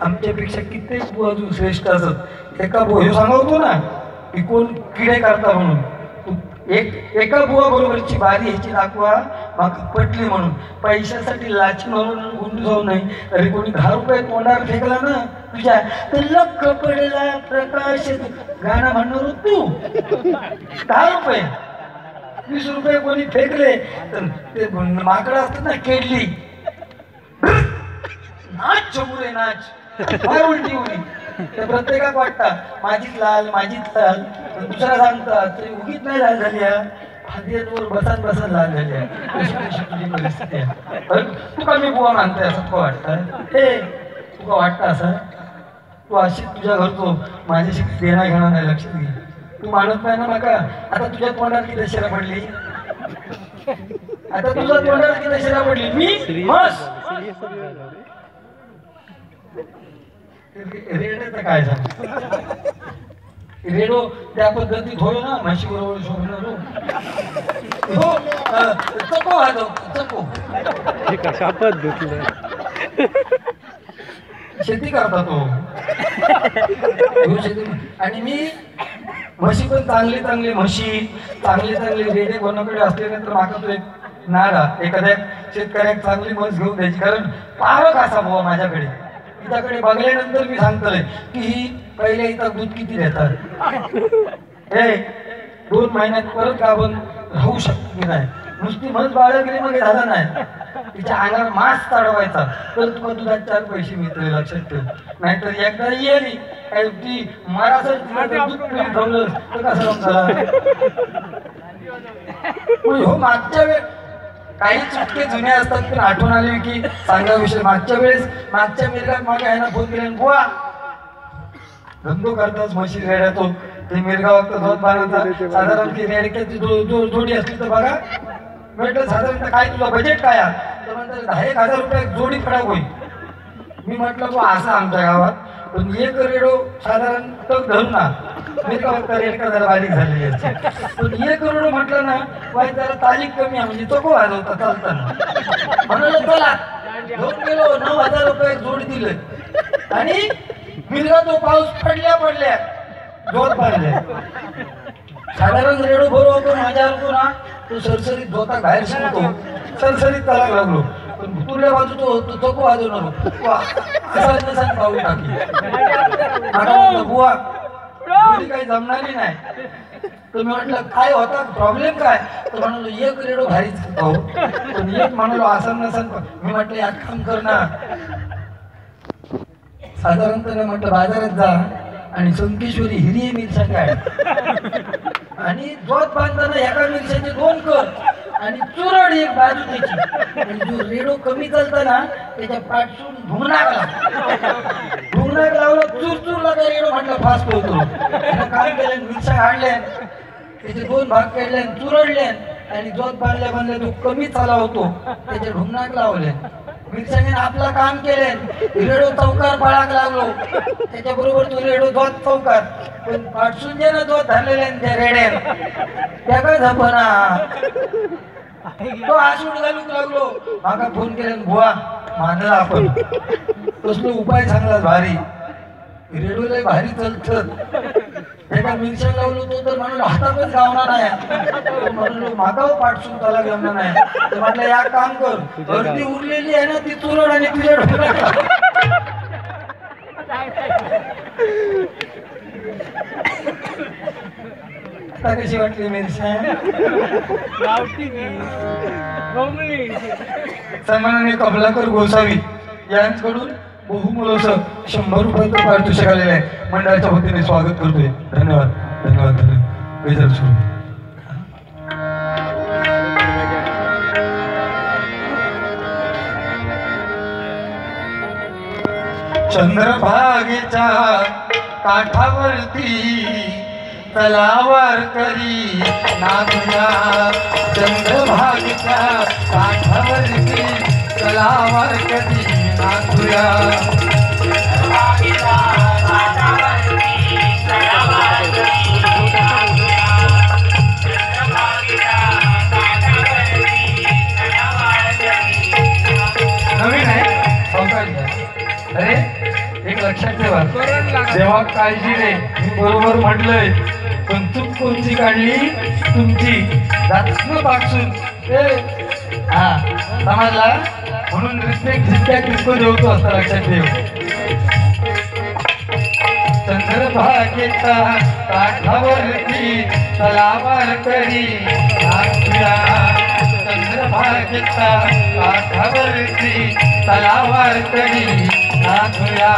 आमच्यापेक्षा कित्येक बुवा अजून श्रेष्ठ असत? एका बुवा ह्यो सांगवतो ना की कोण किडे करता म्हणून. एक एका बुवा बरोबरची बारी ह्याची दाखवा माका पटली म्हणून. पैशासाठी लाची मारून गुंड जाऊ नाही तरी कोणी दहा रुपये तोंडावर फेकला ना तुझ्या तर लक्क पडला प्रकाश गाणं म्हणणार तू. दहा रुपये. वीस रुपये कोणी फेकले तर ते माकडं असतात ना केडली. नाच चमुरे नाच. फार उलटी उडी ते प्रत्येकाक वाटता माझीच लाल माझीच लाल पण दुसरा सांगतात तरी उगीच नाही लाल झाली हा. खांद्यावर बसान बसान लाल झाली आहे. तुका मी बुवा मानते असं तुका वाटतं हे. तुका वाटतं असं? तू अशी तुझ्या घरचो माझ्याशी देणा घेणार नाही लक्षात घे. तू मानत नाही ना माका? आता तुझ्या तोंडात किती शिरा पडली? आता तुझ्या तोंडात किती शिरा पडली? मी? मस रेड्याचं काय सांग रेडो त्या पद्धतीत होय ना? म्हशी बरोबर शोभणार हो. चको चको. हे कशा पद्धतीनं शेती करता तो. आणि मी म्हशी पण चांगली चांगली म्हशी चांगली चांगली रेडे कोणाकडे असल्यानंतर माका तो एक नारा. एखाद्या शेतकऱ्याक चांगली म्हस घेऊन द्यायची. कारण पारक असा बुवा माझ्याकडे. तिच्याकडे बघल्यानंतर मी सांगतोय की ही पहिले इथं दूध किती देतात? हे दोन महिन्यात परत गाभण राहू शकत नाही. नुसती म्हणत बाळगली मग झालं नाही. तिच्या अंगावर मांस चढवायचा. तर तुला दुधात चार पैसे मिळतील लक्षात ठेव. नाहीतर एकदा येली काय ती मारासच तिला जर तर कसं समजा हो मागच्या वेळ काही चुटके जुने असतात पण आठवण आली की चांगला विषय. मागच्या वेळेस मागच्या मिरगात मग आहे ना फोन केला बुवा धंदो करताच म्हशी रेड्यातो ते मिरगाव दोन बांधायचा साधारण ती रेडक्याची जोडी असली तर बघा. म्हटलं साधारणतः काय तुझं बजेट काय तर म्हणतात दहा एक हजार रुपये जोडी फडाक होईल. मी म्हटलं बुवा असं आमच्या गावात पण एक रेडो साधारण तग धरून ना मिरगावात रेड का जरा बारीक झालेली असते पण एक रेडो म्हटलं ना वाय जरा तारीख कमी आहे म्हणजे चको वाजवता चालताना. म्हणाल चला घेऊन गेलो नऊ हजार रुपये जोड दिले. आणि मिरगा तो पाऊस पडल्या पडल्या जोत पाडल्या साधारण रेडो बरोबर माझ्या होतो ना तो सरसरीत जोता बाहेर शिकतो सरसरीत तलाक लागलो. पण भुतुरल्या बाजू तो तो चको वाजवणार. होतो. वा, असा तसा पाऊल टाकली आता बुवा काही जमणारी नाही. तर मी म्हटलं काय होता? प्रॉब्लेम काय? तर म्हणालो एक रेडो भारीच खातो पण एक म्हणालो आसन नसन मी म्हटलं यात काम कर ना. साधारणपणे म्हटलं बाजारात जा आणि संकेश्वरी हिरी मिरच्या काय आणि जोत बांधताना एका मिरच्याचे दोन कर. आणि चुरड एक बाजू त्याची आणि जो रेडो कमी चालता ना त्याच्या पाठून ढुंगणाक लागला. ढुंगणाक लावला चूर चूर रेडो म्हटलं फास्ट पोहतो काम काय केलं मिरच्या काढल्या त्याचे दोन भाग काढले चुरडल्यान चुरडले. आणि जोत बांधल्या बांधल्या तो कमी चाला होतो. त्याचे ढुंगणाक लावले. मिरच्याने आपलं काम केले. रेडो चौकार बाळाक लागलो. त्याच्या बरोबर तो रेडो दोत चौकार. पण पाठसून जे ना दोत धरलेले त्या रेड्यान. त्या काय झपना तो आसूड घालूक लागलो. माका फोन केला बुवा मानला आपण. कसलो उपाय सांगला भारी. रेडिओला लय भारी चलत एका मिरच्या लावलो तो तर म्हणून हातातच गावणार नाही. म्हणलो मागाव हो पाठसून त्याला जमणार नाही. तर म्हटलं या काम कर. अर्धी उरलेली आहे ना ती चुरड आणि तुझ्या डोक्यात. कशी वाटली सन्मानाने कमलाकर गोसावी यांच्याकडून बहुमोल शंभर रुपयाचं पारितोषिक आलेलं आहे. मंडळाच्या वतीने स्वागत करतोय. धन्यवाद. धन्यवाद. धन्यवाद. सुरू चंद्रभागेच्या काठावरती तलावर करी नागुया चंद्रभागेच्या काठावरती तलावर करी नागुया. अरे एक लक्षात ठेवा. तेव्हा काळजी मी बरोबर म्हटलंय. पण चूक कोणची काढली? तुमची. जास्त पाकसून हा समजला. म्हणून रिस्पेक्ट जितक्या किरकोळ देवतो असं लक्षात ठेव. चंद्रभागेचा काठावरती तलावार करी. नाचूया चंद्रभागेचा काठावरती तलावार करी. नाथुया